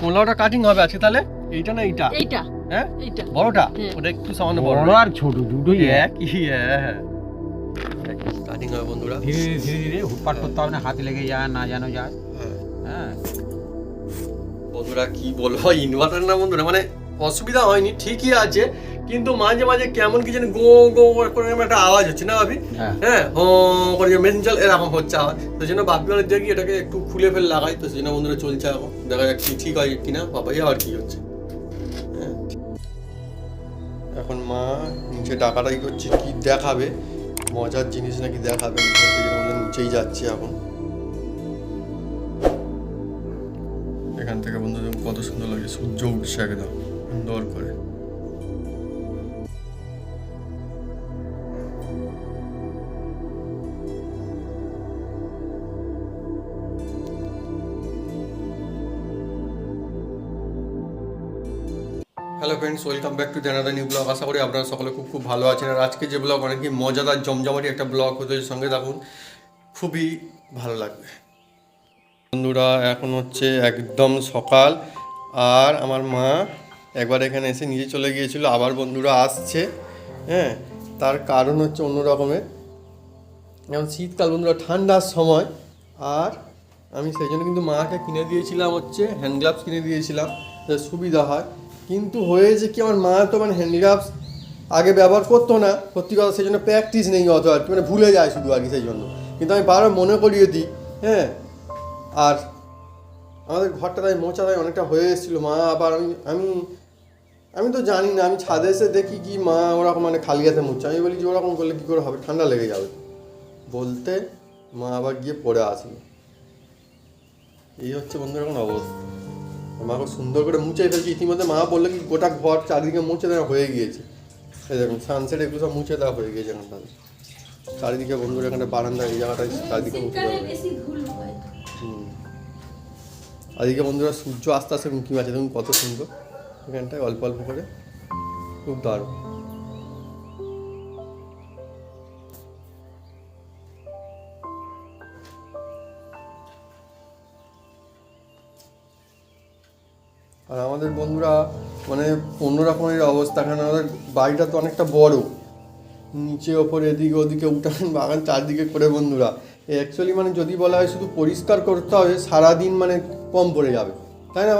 পোলাওটা কাটিং হবে আজকে তাহলে? এইটা না এইটা? এইটা। হ্যাঁ? এইটা। বড়টা? হ্যাঁ। ওটা একটু সামান্য বড় আর ছোট দুটোই একই হ্যাঁ কাটিং হবে বন্ধুরা। ধীরে ধীরে ধীরে ধীরে হুটপাট করতে হবে না হাতে লেগে যায় না যেন যায়। হ্যাঁ। হ্যাঁ। বন্ধুরা কি বলব? ইনভার্টার না বন্ধুরা? মানে অসুবিধা হয়নি ঠিকই আছে। কিন্তু মাঝে মাঝে কেমন কি জানি গো গো করে এরকম একটা আওয়াজ হচ্ছে না ভাবি? হ্যাঁ। হ্যাঁ ও করে মেশিন চাল এরকম হচ্ছে আওয়াজ। তো জন্য বাপি মানে দেখি এটাকে একটু খুলে ফেলে লাগাই তো সেজন্য বন্ধুরা চলছে এখন। দেখা যাক কি ঠিক হয় কিনা বাবাই আবার কি হচ্ছে। হ্যাঁ। এখন মা নিচে ডাকাটাই করছে কি দেখাবে? মজার জিনিস নাকি দেখাবে? নিচেই যাচ্ছে এখন। এখান থেকে বন্ধু কত সুন্দর লাগে সূর্য উঠছে একদম সুন্দর করে। Hello friends welcome back to জানাদা new blog আশা করি আপনারা সকলে খুব খুব ভালো আছেন। আর আজকে যে ব্লগ অনেকই মজাদার জমজমাটি একটা ব্লগ হতে চলেছে, সঙ্গে দেখুন খুবই ভালো লাগবে। বন্ধুরা এখন হচ্ছে একদম সকাল। আর আমার মা একবার এখানে এসে নিজে চলে গিয়েছিল আবার বন্ধুরা আসছে। হ্যাঁ তার কারণ হচ্ছে অন্য রকমের যেমন শীতকাল বন্ধুরা ঠান্ডার সময়। আর আমি সেই জন্য কিন্তু মাকে কিনে দিয়েছিলাম হচ্ছে হ্যান্ড গ্লাভস কিনে দিয়েছিলাম। সুবিধা হয়। কিন্তু হয়েছে কি আমার মা তো মানে হ্যান্ড গ্লাভস আগে ব্যবহার করতো না, সত্যি কথা সেই জন্য প্র্যাকটিস নেই অত আর কি মানে ভুলে যায় শুধু আর কি সেই জন্য। কিন্তু আমি বারবার মনে করিয়ে দিই হ্যাঁ? আর আমাদের ঘরটা তাই মোচা তাই অনেকটা হয়ে এসেছিল, মা আবার আমি আমি আমি তো জানি না, আমি ছাদে এসে দেখি কি মা ওরকম মানে খালি হাতে মুছছে আমি বলি যে ওরকম করলে কী করে হবে? ঠান্ডা লেগে যাবে। বলতে মা আবার গিয়ে পড়ে আসলো। এই হচ্ছে বন্ধুর এখন অবস্থা। মাকে সুন্দর করে মুছে ফেলছি, ইতিমধ্যে মা বলল কি, গোটা ঘর চারিদিকে মুছে দেওয়া হয়ে গিয়েছে এই দেখুন সানসেট এগুলো সব মুছে দেওয়া হয়ে গিয়েছে এখন চারিদিকে বন্ধুরা এখানে বারান্দা, এই জায়গাটা চারিদিকে মুছে দেওয়া। হুম। আর বন্ধুরা সূর্য আস্তে আস্তে উঁকি মারছে দেখুন কত সুন্দর এখানটায় অল্প অল্প করে, খুব দারুণ আর আমাদের বন্ধুরা মানে অন্য রকমের অবস্থা, কারণ আমাদের বাড়িটা তো অনেকটা বড়। নিচে, ওপরে, এদিকে, ওদিকে উঠান বাগান চারদিকে করে বন্ধুরা। অ্যাকচুয়ালি মানে যদি বলা হয় শুধু পরিষ্কার করতে হবে, সারাদিন মানে কম পড়ে যাবে। তাই না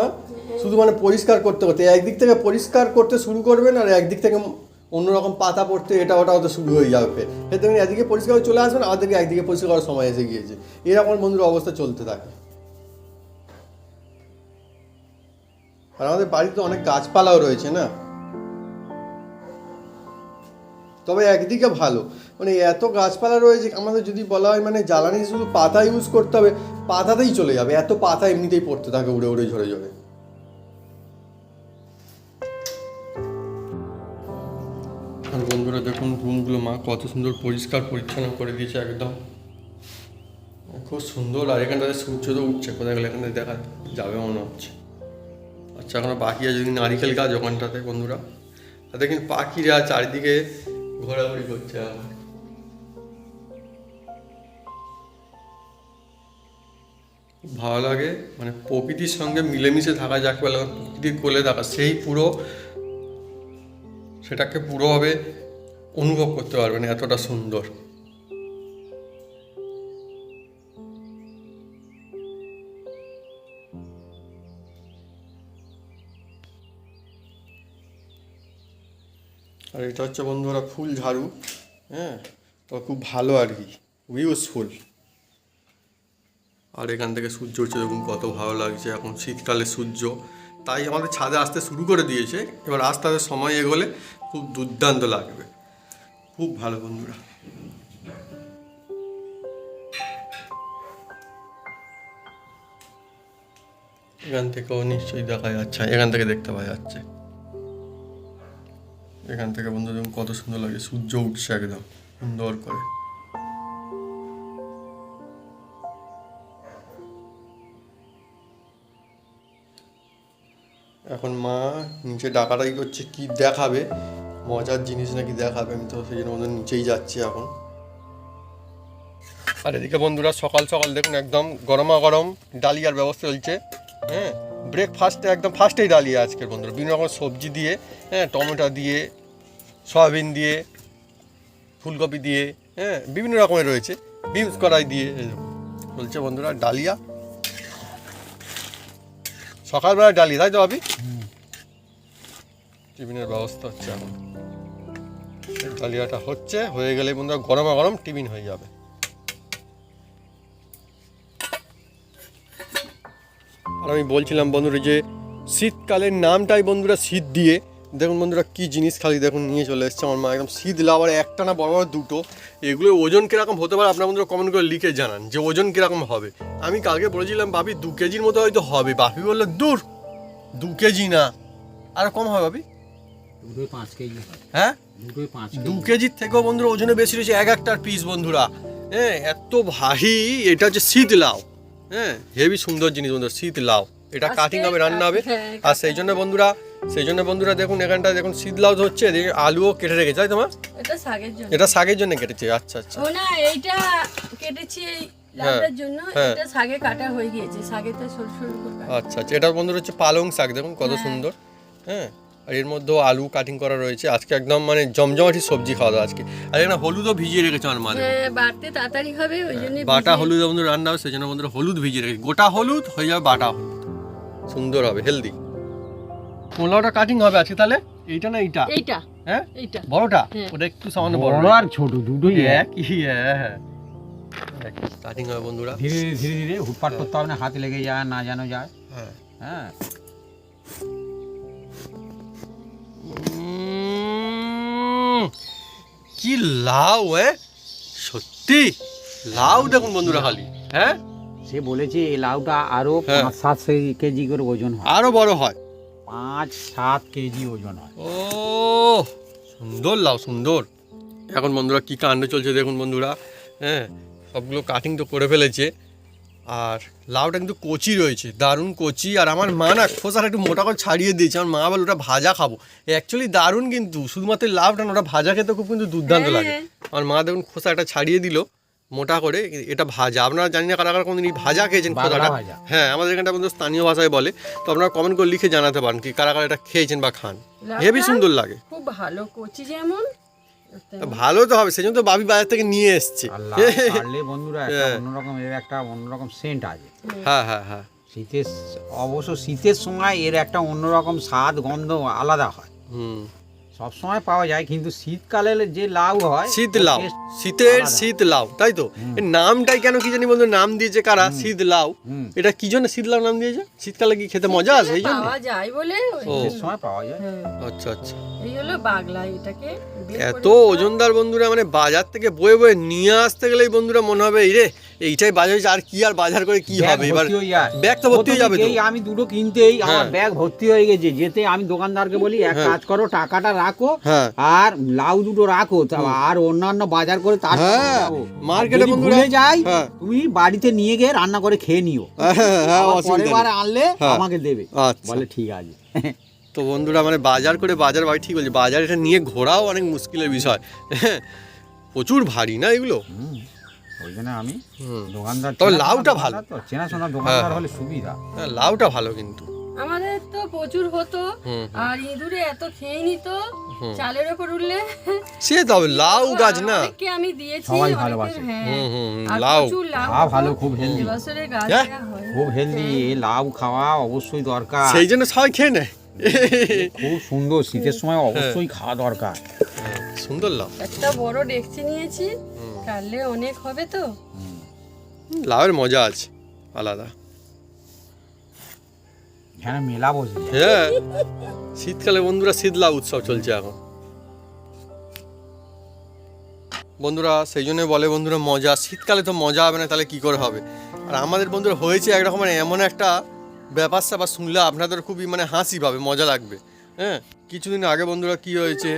শুধু মানে পরিষ্কার করতে করতে, একদিক থেকে পরিষ্কার করতে শুরু করবেন, আর একদিক থেকে অন্যরকম পাতা পড়তে, এটা ওটা হতে শুরু হয়ে যাবে ফের। দেখবেন একদিকে পরিষ্কার চলে আসবেন আমাদেরকে একদিকে পরিষ্কার করার সময় এসে গিয়েছে। এরকম বন্ধুর অবস্থা চলতে থাকে। আর আমাদের বাড়িতে অনেক গাছপালাও রয়েছে, না? তবে একদিকে ভালো। মানে এত গাছপালা রয়েছে, আমাদের যদি বলা হয় মানে জ্বালানি শুধু পাতা ইউজ করতে হবে, পাতাতেই চলে যাবে। এত পাতা এমনিতেই পড়তে থাকে উড়ে উড়ে, ঝরে ঝরে। আর বন্ধুরা, দেখুন, রুমগুলো মা কত সুন্দর পরিষ্কার পরিচ্ছন্ন করে দিয়েছে একদম। খুব সুন্দর, আর এখানটাতে সূর্য তো উঠছে, কোথায় গেলে এখানে দেখা যাবে, মনে হচ্ছে। আচ্ছা এখনও পাখি আছে যদি নারিকেল গাছ ওখানটাতে, বন্ধুরা। আর দেখুন পাখিরা চারিদিকে ঘোরাঘুরি করছে খুব ভালো লাগে মানে প্রকৃতির সঙ্গে মিলেমিশে থাকা যাকে, বলে প্রকৃতির কোলে থাকা, সেই পুরো সেটাকে পুরোভাবে অনুভব করতে পারবেন এতটা সুন্দর। আর এটা হচ্ছে বন্ধুরা ফুল ঝাড়ু হ্যাঁ? তো খুব ভালো আর কি ইউজফুল আর এখান থেকে সূর্য উঠছে, দেখুন কত ভালো লাগছে। এখন শীতকালে সূর্য, তাই আমাদের ছাদে আসতে শুরু করে দিয়েছে। এবার আস্তে আস্তে সময় এগোলে খুব দুর্দান্ত লাগবে। খুব ভালো বন্ধুরা। এখান থেকেও নিশ্চয়ই দেখা যাচ্ছে, এখান থেকে দেখতে পাওয়া যাচ্ছে। এখান থেকে বন্ধু দেখুন কত সুন্দর লাগে। সূর্য উঠছে একদম, সুন্দর করে। এখন মা নিচে ডাকাডাকি করছে, কি দেখাবে? মজার জিনিস নাকি দেখাবে, আমি তো সেই জন্য বন্ধু নিচেই যাচ্ছি এখন। আর এদিকে বন্ধুরা সকাল সকাল দেখুন একদম গরমা গরম ডালিয়ার ব্যবস্থা চলছে। হ্যাঁ ব্রেকফাস্টে একদম ফার্স্টেই ডালিয়া আজকের বন্ধুরা। বিভিন্ন রকম সবজি দিয়ে হ্যাঁ টমেটো দিয়ে সয়াবিন দিয়ে, ফুলকপি দিয়ে হ্যাঁ বিভিন্ন রকমের রয়েছে। বিনস কড়াই দিয়ে চলছে বন্ধুরা, ডালিয়া। সকালবেলা ডালিয়া, তাই তো ভাবি? টিফিনের ব্যবস্থা হচ্ছে এখন। ডালিয়াটা হচ্ছে, হয়ে গেলে বন্ধুরা, গরমা গরম টিফিন হয়ে যাবে। আর আমি বলছিলাম বন্ধুরা যে, শীতকালের নামটাই বন্ধুরা শীত দিয়ে দেখুন বন্ধুরা কি জিনিস খালি দেখুন নিয়ে চলে এসছে আমার মা একদম শীত লাভার একটা না বড় বড় দুটো। এগুলো ওজন কীরকম হতে পারে আপনার বন্ধুরা কমেন্ট করে লিখে জানান যে ওজন কীরকম হবে। আমি কালকে বলেছিলাম ভাবি দু কেজির মতো হয়তো হবে। বাপি বলল দূর দু কেজি না। আর কম হবে কেজি। হয়? দু কেজির থেকেও বন্ধুরা ওজনে বেশি রয়েছে এক একটার পিস বন্ধুরা। হ্যাঁ এত ভারী এটা হচ্ছে শীত লাউ। হ্যাঁ হেভি সুন্দর জিনিস বন্ধুরা শীত লাউ। এটা কাটিং হবে রান্না হবে। আর সেই জন্য বন্ধুরা সেই জন্য বন্ধুরা দেখুন এখানটা দেখুন শীত লাউ হচ্ছে এদিকে আলুও কেটে রেখেছে তাই তোমার? এটা শাকের জন্য। এটা শাকের জন্য কেটেছে আচ্ছা আচ্ছা। ও না এইটা কেটেছি লাউটার জন্য হ্যাঁ। এটা শাকে কাটা হয়ে গিয়েছে শাকেতে সরু সরু আচ্ছা আচ্ছা এটা বন্ধুরা হচ্ছে পালং শাক দেখুন কত হ্যাঁ। সুন্দর হ্যাঁ। আর এর মধ্যেও আলু কাটিং করা রয়েছে আজকে একদম মানে জমজমাটি সবজি খাওয়া দাওয়া আজকে। আর এখানে হলুদও ভিজিয়ে রেখেছে আমার মা দেখুন। তাড়াতাড়ি হবে ওই জন্য বাটা হলুদ বন্ধু রান্না হবে সেই জন্য বন্ধুরা হলুদ ভিজিয়ে রেখেছি। গোটা হলুদ হয়ে যাবে বাটা হলুদ। সুন্দর হবে হেলদি পোলাওটা কাটিং হবে আজকে তাহলে? এইটা না এইটা? এইটা। হ্যাঁ? এইটা। বড়টা? হ্যাঁ। ওটা একটু সামান্য বড়। বড় আর ছোট দুটোই একই হ্যাঁ। হবে বন্ধুরা। ধীরে ধীরে ধীরে ধীরে হুটপাট করতে হবে না হাতে লেগে যায় না জানো যায়। হ্যাঁ। হ্যাঁ। কি লাউ হ্যাঁ সত্যি? লাউ দেখুন বন্ধুরা খালি হ্যাঁ? সে বলেছে এই লাউটা আরও হ্যাঁ। পাঁচ সাত কেজি করে ওজন হয়। আরও বড় হয়। পাঁচ সাত কেজি ওজন হয়। ও সুন্দর লাউ সুন্দর। এখন বন্ধুরা কি কাণ্ড চলছে দেখুন বন্ধুরা। হ্যাঁ সবগুলো কাটিং তো করে ফেলেছে। আর লাউটা কিন্তু কচি রয়েছে দারুণ কচি। আর আমার মা না খোসাটা একটু মোটা করে ছাড়িয়ে দিয়েছে। আমার মা বলে ওটা ভাজা খাব। অ্যাকচুয়ালি দারুণ কিন্তু শুধুমাত্র লাউটা না ওটা ভাজা খেতে খুব কিন্তু দুর্দান্ত হ্যাঁ। লাগে। আমার মা দেখুন খোসাটা ছাড়িয়ে দিল। মোটা করে এটা ভাজা। আপনারা জানি না কারা কারা কোনদিন ভাজা খেয়েছেন ভাজা। হ্যাঁ আমাদের এখানটা বন্ধু স্থানীয় ভাষায় বলে। তো আপনারা কমেন্ট করে লিখে জানাতে পারেন কি কারা কারা এটা খেয়েছেন বা খান। হেভি সুন্দর লাগে। খুব ভালো কচি যেমন ভালো তো হবে সেই জন্য তো বাবি বাজার থেকে নিয়ে এসছে। ছাড়লে বন্ধুরা একটা হ্যাঁ। অন্যরকম এর একটা অন্যরকম সেন্ট আছে। হ্যাঁ হ্যাঁ হ্যাঁ। শীতের অবশ্য শীতের সময় এর একটা অন্যরকম স্বাদ গন্ধ আলাদা হয়। হুম। সব সময় পাওয়া যায় কিন্তু শীতকালে যে লাউ হয় শীত লাউ শীতের শীত লাউ তাই তো? এর নামটাই কেন কি জানি বন্ধু নাম দিয়েছে কারা? শীত লাউ। এটা কি জন্য শীত লাউ নাম দিয়েছে? শীতকালে কি খেতে মজা আছে এই জন্য? পাওয়া যায় বলে সময় পাওয়া যায়। আচ্ছা আচ্ছা। এই হলো বাগলা এটাকে এত ওজনদার বন্ধুরা মানে বাজার থেকে বয়ে বয়ে নিয়ে আসতে গেলেই বন্ধুরা মনে হবে এই রে এইটাই বাজার হয়েছে আর কি আর বাজার করে কি হবে? এবার। ব্যাগ তো ভর্তি হয়ে যাবে তো। আমি দুটো কিনতেই আমার হ্যাঁ। ব্যাগ ভর্তি হয়ে গেছে। যেতে আমি দোকানদারকে বলি এক হ্যাঁ। কাজ করো টাকাটা রাখো হ্যাঁ। আর লাউ দুটো রাখো। আর অন্যান্য বাজার করে তার মার্কেটে ভুলে যাই। তুমি বাড়িতে নিয়ে গিয়ে রান্না করে খেয়ে নিও। পরের আনলে। আমাকে দেবে। আচ্ছা। বলে ঠিক আছে। তো বন্ধুরা মানে বাজার করে বাজার ভাই ঠিক বলছে বাজার এটা নিয়ে ঘোরাও অনেক মুশকিলের বিষয়। প্রচুর ভারী না এগুলো? ওই জন্য আমি দোকানদার তবে লাউটা ভালো। তো চেনাশোনা দোকানদার হ্যাঁ। হলে সুবিধা। হ্যাঁ, লাউটা ভালো কিন্তু। আমাদের তো প্রচুর হতো আর ইঁদুরে এত খেয়ে নিত চালের ওপর উঠলে। সে তবে লাউ গাছ না। অনেককে আমি দিয়েছি সবাই ভালোবাসে। হ্যাঁ। হুম, হুম, হুম, লাউ। লাউ ভালো, খুব healthy। এবছরে গাছ। খুব হেলদি লাউ খাওয়া অবশ্যই দরকার। সেই জন্য সবাই খেয়ে নেয়। খুব সুন্দর শীতের সময় অবশ্যই খাওয়া দরকার। সুন্দর লাউ। একটা বড় ডেকচি নিয়েছি কাটলে অনেক হবে তো। লাউয়ের মজা আছে আলাদা। এখানে মেলা বসে হ্যাঁ শীতকালে বন্ধুরা শীতলা উৎসব চলছে এখন। বন্ধুরা সেই জন্য বলে বন্ধুরা মজা শীতকালে তো মজা হবে না তাহলে কি করে হবে? আর আমাদের বন্ধুরা হয়েছে একরকম মানে এমন একটা ব্যাপার স্যাপার শুনলে আপনাদের খুবই মানে হাসি পাবে মজা লাগবে। হ্যাঁ কিছুদিন আগে বন্ধুরা কি হয়েছে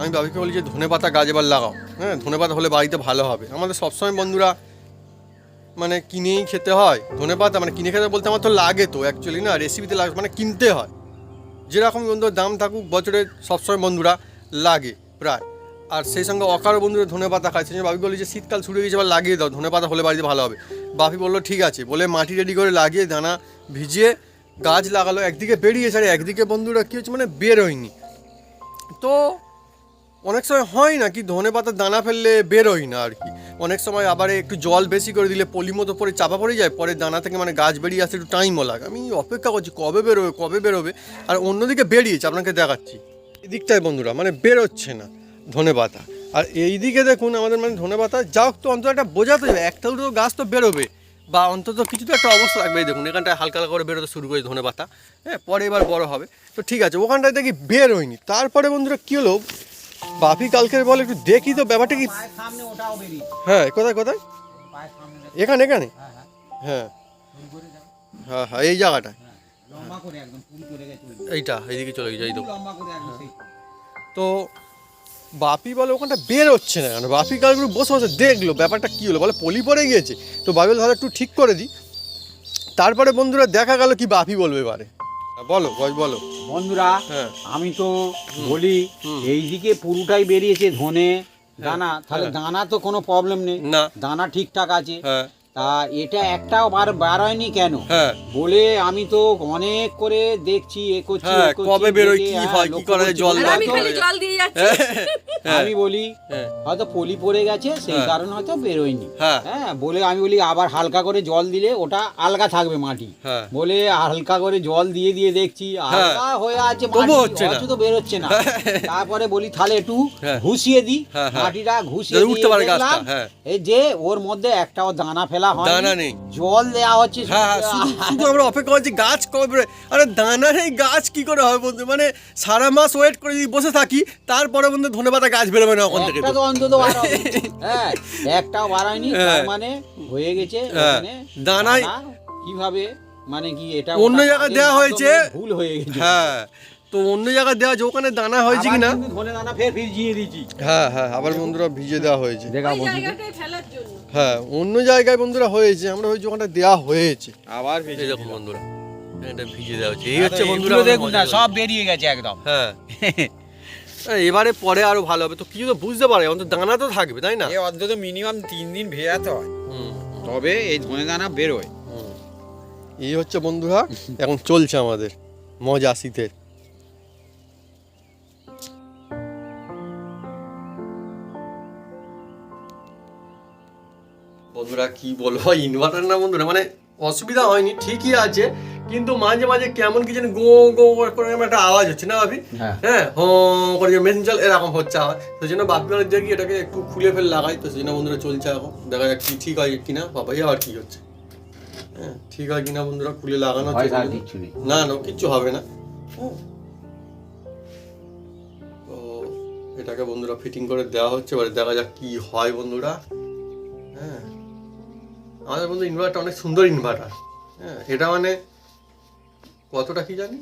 আমি বাবিকে বলি যে ধনে পাতা গাছ এবার লাগাও। হ্যাঁ ধনে পাতা হলে বাড়িতে ভালো হবে। আমাদের সবসময় বন্ধুরা মানে কিনেই খেতে হয়। ধনে পাতা মানে কিনে খেতে বলতে আমার তো লাগে তো অ্যাকচুয়ালি না রেসিপিতে লাগে মানে কিনতে হয়। যেরকম বন্ধুর দাম থাকুক, বছরে সবসময় বন্ধুরা লাগে প্রায়। আর সেই সঙ্গে অকারও বন্ধুরা ধনে পাতা খায়। সেই জন্য বলি যে শীতকাল শুরু হয়ে গেছে, এবার লাগিয়ে দাও। ধনে পাতা হলে বাড়িতে ভালো হবে। বাপি বলল, ঠিক আছে। বলে মাটি রেডি করে লাগিয়ে দানা ভিজিয়ে গাছ লাগালো। একদিকে বেরিয়েছে আর একদিকে বন্ধুরা কী হচ্ছে মানে বেরোয়নি। তো অনেক সময় হয় না কি, ধনে পাতার দানা ফেললে বেরোয় না আর কি। অনেক সময় আবার একটু জল বেশি করে দিলে পলি মতো পরে চাপা পড়ে যায়, পরে দানা থেকে মানে গাছ বেরিয়ে আসতে একটু টাইমও লাগে। আমি অপেক্ষা করছি কবে বেরোবে কবে বেরোবে, আর অন্যদিকে বেরিয়েছে, আপনাকে দেখাচ্ছি। এদিকটায় বন্ধুরা মানে বেরোচ্ছে না ধনে পাতা। আর এই দিকে দেখুন, আমাদের মানে ধনে পাতা, যা তো অন্তত একটা বোঝাতে হবে, একটা দুটো গাছ তো বেরোবে। বা অন্তত কিছু তো একটা অবস্থা লাগবে দেখুন, এখানটায় হালকা হালকা করে বেরোতে শুরু করেছে ধনে পাতা। হ্যাঁ পরে এবার বড় হবে। তো ঠিক আছে, ওখানটায় দেখি বের হয়নি তারপরে বন্ধুরা কী হলো বাপি কালকের বলে একটু দেখি তো ব্যাপারটা কি? হ্যাঁ কোথায় কোথায়। এখানে এখানে? হ্যাঁ হ্যাঁ। হ্যাঁ। হ্যাঁ হ্যাঁ এই জায়গাটা। হ্যাঁ। এইটা এইদিকে চলে গেছে এই তো। তো বাপি বলে ওখানটা বের হচ্ছে না কেন? বাপি কালগুলো বসে বসে দেখল ব্যাপারটা কী হলো? বলে পলি পড়ে গিয়েছে। তো বাপি বলে, তাহলে একটু ঠিক করে দিই। তারপরে বন্ধুরা দেখা গেল কি বাপি বলবে এবারে। বলো বলো। বন্ধুরা হ্যাঁ। আমি তো বলি এইদিকে পুরোটাই বেরিয়েছে ধনে দানা। তাহলে হ্যাঁ। দানা তো কোনো প্রবলেম নেই। দানা ঠিকঠাক আছে। হ্যাঁ। তা এটা একটাও বার বার হয়নি কেন হ্যাঁ বলে আমি তো অনেক করে দেখছি এ করছি হ্যাঁ, কবে বেরোয়, কি হ্যাঁ, কি করা। জল আমি খালি জল দিয়ে যাচ্ছি হ্যাঁ। আমি বলি হ্যাঁ হয়তো পলি পড়ে গেছে সেই। কারণে হয়তো বেরোয়নি হ্যাঁ। হ্যাঁ বলে আমি বলি আবার হালকা করে জল দিলে ওটা আলগা থাকবে মাটি হ্যাঁ বলে হালকা করে জল দিয়ে দিয়ে দেখছি হালকা হয়ে আছে মাটি তো বেরোচ্ছে না তারপরে বলি তাহলে একটু। ঘুষিয়ে দিই। মাটিটা ঘুষিয়ে দিয়ে যে ওর মধ্যে একটাও দানা ফেলা হয় দানা নেই। জল দেওয়া হচ্ছে হ্যাঁ হ্যাঁ শুধু শুধু আমরা অপেক্ষা করছি গাছ কবে আরে দানা নেই গাছ কি করে হবে বন্ধু মানে সারা মাস ওয়েট করে যদি বসে থাকি তারপরে বন্ধু ধনে পাতা গাছ বেরোবে না ওখান থেকে তো। তো অন্তত হ্যাঁ একটাও বাড়ায়নি তার হ্যাঁ। মানে হয়ে গেছে হ্যাঁ। দানা কীভাবে মানে কি এটা অন্য জায়গায় দেওয়া হয়েছে। ভুল হয়ে গেছে হ্যাঁ তো অন্য জায়গায় দেওয়া যে ওখানে দানা হয়েছে কি না আবার কিন্তু ধনে দানা ফের ভিজিয়ে দিয়েছি হ্যাঁ হ্যাঁ আবার বন্ধুরা ভিজে দেওয়া হয়েছে দেখা বন্ধু হ্যাঁ অন্য জায়গায় বন্ধুরা হয়েছে আমরা হয়েছে ওখানটা দেওয়া হয়েছে। আবার এই দেখুন বন্ধুরা এটা ভিজে দেওয়া হচ্ছে এই হচ্ছে বন্ধুরা দেখুন না সব বেরিয়ে গেছে একদম। হ্যাঁ। এবারে পরে আরও ভালো হবে তো কিছু তো বুঝতে পারে অন্তত দানা তো থাকবে তাই না? অন্তত মিনিমাম তিন দিন ভেজাতে হয়। তবে এই ধনে দানা বেরোয়। এই হচ্ছে বন্ধুরা এখন চলছে আমাদের মজা শীতের। বন্ধুরা কি বলব? ইনভার্টার না বন্ধুরা মানে অসুবিধা হয়নি ঠিকই আছে কিন্তু মাঝে মাঝে কেমন কি জানি গো গো করে একটা আওয়াজ হচ্ছে না ভাবি? হ্যাঁ। হ্যাঁ হো করে যে মেশিন চাল এরকম হচ্ছে আওয়াজ। সেই জন্য বাপি বলে দেখি এটাকে একটু খুলে ফেলে লাগাই তো সেই জন্য বন্ধুরা চলছে এখন। দেখা যাক কি ঠিক হয় কি কিনা বাবাই আবার কি হচ্ছে। হ্যাঁ ঠিক হয় কিনা বন্ধুরা খুলে লাগানো হচ্ছে না না কিচ্ছু হবে না। হ্যাঁ। তো এটাকে বন্ধুরা ফিটিং করে দেওয়া হচ্ছে এবারে দেখা যাক কি হয় বন্ধুরা। হ্যাঁ। আমাদের বন্ধু ইনভার্টার অনেক সুন্দর ইনভার্টার হ্যাঁ এটা মানে কতটা কি জানি?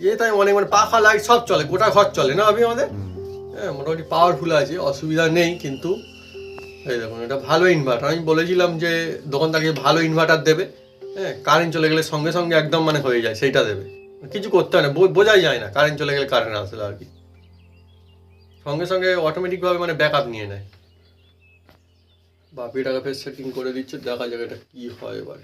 এ তাই অনেক মানে পাখা লাইট সব চলে, গোটা ঘর চলে, না আমি আমাদের? হ্যাঁ মোটামুটি পাওয়ারফুল আছে, অসুবিধা নেই, কিন্তু এই দেখুন, এটা ভালো ইনভার্টার আমি বলেছিলাম যে দোকানদারকে ভালো ইনভার্টার দেবে হ্যাঁ কারেন্ট চলে গেলে সঙ্গে সঙ্গে একদম মানে হয়ে যায়, সেইটা দেবে। কিছু করতে হয় না বোঝাই যায় না কারেন্ট চলে গেলে কারেন্ট আসলে আর কি। সঙ্গে সঙ্গে অটোমেটিকভাবে মানে ব্যাক আপ নিয়ে নেয়। বাপি টাকা ফের সেটিং করে দিচ্ছে দেখা যাক এটা কি হয় এবার।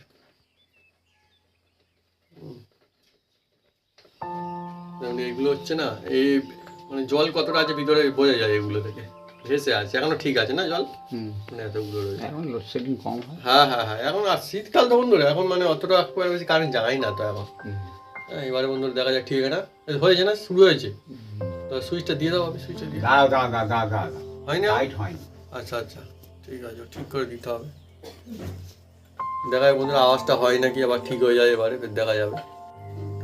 এগুলো হচ্ছে না এই মানে জল কতটা আছে ভিতরে বোঝা যায় এগুলো থেকে। ভেসে আছে এখনও ঠিক আছে না জল? মানে এতগুলো রয়েছে। এখন লোডশেডিং কম হয়। হ্যাঁ হ্যাঁ হ্যাঁ এখন আর শীতকাল তো বন্ধুরা এখন মানে অতটা একবারে বেশি কারেন্ট যায় না তো এখন। হ্যাঁ এবারে বন্ধুরা দেখা যাক ঠিক আছে না? হয়েছে না? শুরু হয়েছে? তো সুইচটা দিয়ে দাও আমি সুইচটা দিয়ে দাও। দাঁড়া দাঁড়া দাঁড়া হয়নি? লাইট হয়নি। আচ্ছা আচ্ছা। ঠিক আছে, ঠিক করে দিতে হবে। দেখা যাক বন্ধুরা, আওয়াজটা হয় নাকি, আবার ঠিক হয়ে যায় এবারে, ফের দেখা যাবে।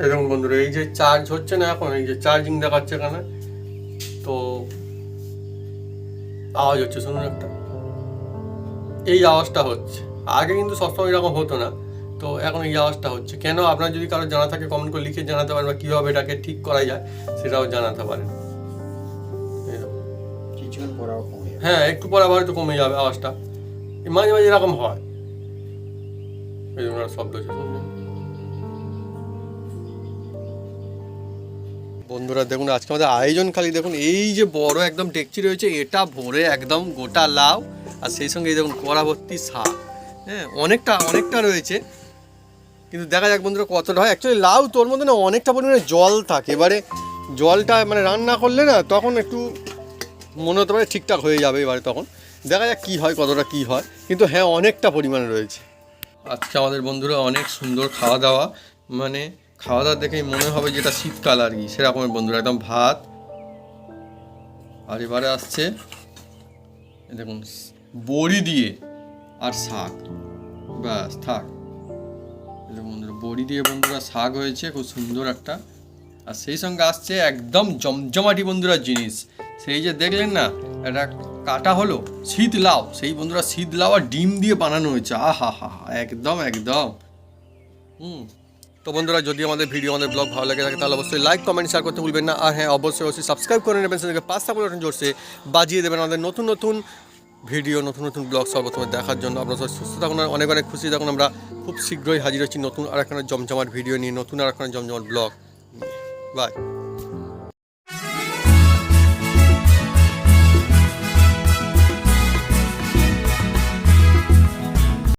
এরকম বন্ধুরা, এই যে চার্জ হচ্ছে না এখন, এই যে চার্জিং দেখাচ্ছে এখানে, তো আওয়াজ হচ্ছে, শুনুন একটা। এই আওয়াজটা হচ্ছে। আগে কিন্তু সবসময় এরকম হতো না, তো এখন এই আওয়াজটা হচ্ছে। কেন? আপনার যদি কারও জানা থাকে কমেন্ট করে লিখে জানাতে পারেন বা কীভাবে এটাকে ঠিক করা যায়, সেটাও জানাতে পারেন। কিছুক্ষণ যাবে হ্যাঁ একটু পর আবার হয়তো কমে যাবে আওয়াজটা। মাঝে মাঝে এরকম হয়। এই জন্য শব্দ বন্ধুরা, দেখুন, আজকে আমাদের আয়োজন খালি। দেখুন, এই যে বড় একদম ডেকচি রয়েছে, এটা ভরে একদম গোটা লাউ, আর সেই সঙ্গে দেখুন, কড়া ভর্তি শাক। হ্যাঁ অনেকটা অনেকটা রয়েছে। কিন্তু দেখা যাক বন্ধুরা কতটা হয়। অ্যাকচুয়ালি লাউ তোর মধ্যে না অনেকটা পরিমাণে জল থাকে। এবারে জলটা মানে রান্না করলে না তখন একটু মনে হতে পারে ঠিকঠাক হয়ে যাবে এবারে তখন। দেখা যাক কী হয়, কতটা কী হয়। কিন্তু হ্যাঁ অনেকটা পরিমাণে রয়েছে। আজকে আমাদের বন্ধুরা অনেক সুন্দর খাওয়া দাওয়া মানে খাওয়া দাওয়া দেখেই মনে হবে যেটা শীতকাল আর কি, সেরকমের বন্ধুরা। একদম ভাত। আর এবারে আসছে দেখুন, বড়ি দিয়ে আর শাক। ব্যাস, থাক। বন্ধুরা, বড়ি দিয়ে বন্ধুরা শাক হয়েছে, খুব সুন্দর একটা। আর সেই সঙ্গে আসছে একদম জমজমাটি বন্ধুরা জিনিস। সেই যে দেখলেন না এটা কাটা হলো, শীত লাউ। সেই বন্ধুরা শীত লাউ আর ডিম দিয়ে বানানো হয়েছে। আহা হা হা, একদম একদম। হুম। তো বন্ধুরা, যদি আমাদের ভিডিও, আমাদের ব্লগ ভালো লাগে থাকে, তাহলে অবশ্যই লাইক কমেন্ট শেয়ার করতে ভুলবেন না। আর হ্যাঁ অবশ্যই অবশ্যই সাবস্ক্রাইব করে নেবেন, সেটাকে পাঁচ থাকুন জোরসে বাজিয়ে দেবেন আমাদের নতুন নতুন ভিডিও, নতুন নতুন ব্লগ সর্বপ্রথমে দেখার জন্য। আপনারা সবাই সুস্থ থাকুন অনেক অনেক খুশি থাকুন। আমরা খুব শীঘ্রই হাজির হচ্ছি নতুন আর একখানা জমজমাট ভিডিও নিয়ে, নতুন আর একখানা জমজমাট ব্লগ বাই